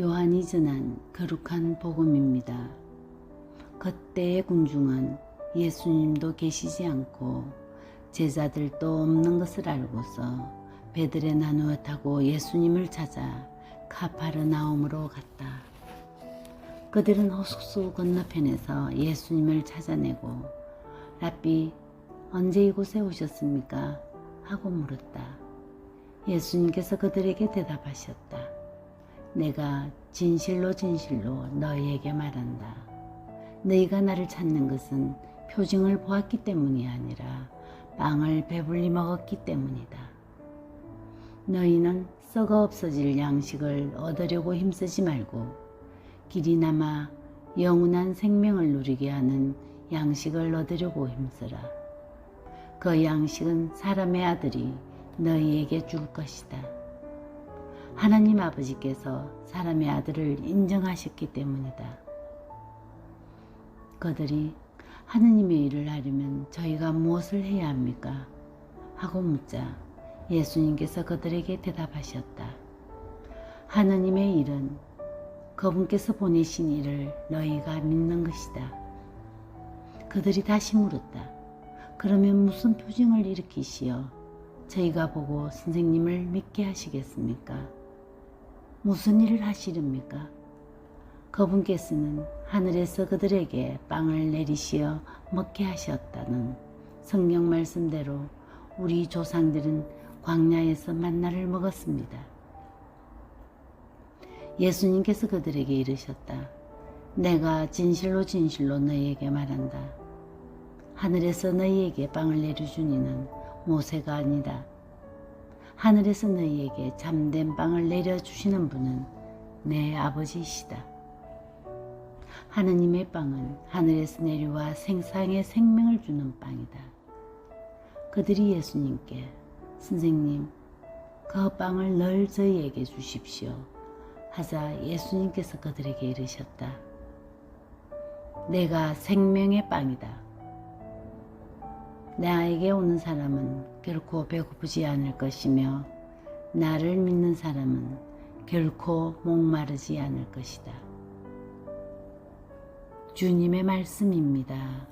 요한이 전한 거룩한 복음입니다. 그때의 군중은 예수님도 계시지 않고 제자들도 없는 것을 알고서 배들에 나누어 타고 예수님을 찾아 카파르나움으로 갔다. 그들은 호숫수 건너편에서 예수님을 찾아내고 라삐 언제 이곳에 오셨습니까? 하고 물었다. 예수님께서 그들에게 대답하셨다. 내가 진실로 진실로 너희에게 말한다. 너희가 나를 찾는 것은 표징을 보았기 때문이 아니라 빵을 배불리 먹었기 때문이다. 너희는 썩어 없어질 양식을 얻으려고 힘쓰지 말고 길이 남아 영원한 생명을 누리게 하는 양식을 얻으려고 힘쓰라. 그 양식은 사람의 아들이 너희에게 줄 것이다. 하나님 아버지께서 사람의 아들을 인정하셨기 때문이다. 그들이 하느님의 일을 하려면 저희가 무엇을 해야 합니까? 하고 묻자 예수님께서 그들에게 대답하셨다. 하느님의 일은 그분께서 보내신 일을 너희가 믿는 것이다. 그들이 다시 물었다. 그러면 무슨 표징을 일으키시어 저희가 보고 선생님을 믿게 하시겠습니까? 무슨 일을 하시렵니까? 그분께서는 하늘에서 그들에게 빵을 내리시어 먹게 하셨다는 성경 말씀대로 우리 조상들은 광야에서 만나를 먹었습니다. 예수님께서 그들에게 이르셨다. 내가 진실로 진실로 너희에게 말한다. 하늘에서 너희에게 빵을 내려준 이는 모세가 아니다. 하늘에서 너희에게 잠든 빵을 내려주시는 분은 내 아버지이시다. 하느님의 빵은 하늘에서 내려와 생상의 생명을 주는 빵이다. 그들이 예수님께 선생님 그 빵을 늘 저희에게 주십시오 하자 예수님께서 그들에게 이르셨다. 내가 생명의 빵이다. 나에게 오는 사람은 결코 배고프지 않을 것이며 나를 믿는 사람은 결코 목마르지 않을 것이다. 주님의 말씀입니다.